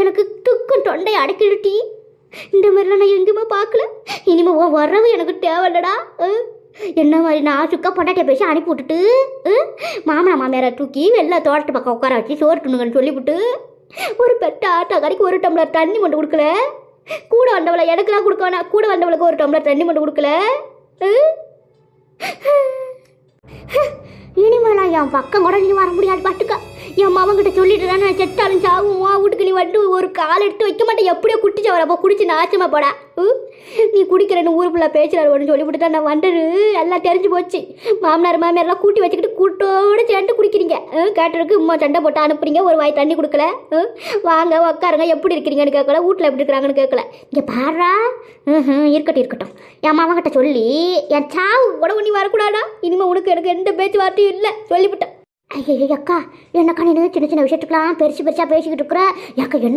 எனக்கு துக்கம் தொண்டை அடைக்கிடுட்டி. இந்த மாதிரிலாம் நான் எங்கேயுமே பார்க்கல. இனிமே உன் வரவு எனக்கு தேவையில்லடா. என்ன மாதிரி நான் சுக்கா பொண்டாட்டியை பேசி அனுப்பி விட்டுட்டு மாமனா மாமியாரை தூக்கி வெளில தோட்டத்து பக்கம் உட்கார வச்சு சோறு துணுங்கன்னு சொல்லிவிட்டு ஒரு பெட்ட ஆட்டா கடைக்கு ஒரு டம்ளர் தண்ணி மட்டும் கொடுக்கல. கூட வந்தவளை எனக்குலாம் கொடுக்க வேணாம் கூட வந்தவளுக்கு ஒரு டம்ளர் தண்ணி மட்டும் கொடுக்கல. இனிமேலாம் என் பக்கம் கூட நீ வர முடியாது பாட்டுக்கா என் மாமன் கிட்ட சொல்லிட்டு தானே செத்தாலும் சாவும் உன் வீட்டுக்கு நீ கால் எடுத்து வைக்க மாட்டேன். எப்படியோ குட்டிச்ச வரப்போ குடிச்சு நாச்சமா போடா. நீ குடிக்கிறேன்னு ஊருக்குள்ள பேச்சுறாரு ஒன்று சொல்லிவிட்டு தான் நான் வந்தது எல்லாம் தெரிஞ்சு போச்சு. மாமனார் மாமியாரெல்லாம் கூட்டி வச்சுக்கிட்டு கூட்டோடு சேர்ந்து குடிக்கிறீங்க. கேட்டருக்கு கேட்டதுக்கு உமா சண்டை போட்டு அனுப்புறீங்க ஒரு வாய் தண்ணி கொடுக்கல. வாங்க உட்காருங்க எப்படி இருக்கிறீங்கன்னு கேட்கல வீட்டில் எப்படி இருக்கிறாங்கன்னு கேட்கல. இங்கே பாடுறா ம் இருக்கட்டும் இருக்கட்டும். என் மாமங்கிட்ட சொல்லி என் சாவு கூட நீ வரக்கூடாதா? இனிமேல் உனக்கு எனக்கு எந்த பேச்சுவார்த்தையும் இல்லை சொல்லிவிட்டேன். ஐயோ அக்கா என்னக்கா நீ சின்ன சின்ன விஷயத்துக்கெல்லாம் பெருசு பெருசாக பேசிக்கிட்டு இருக்கிற? அக்கா என்ன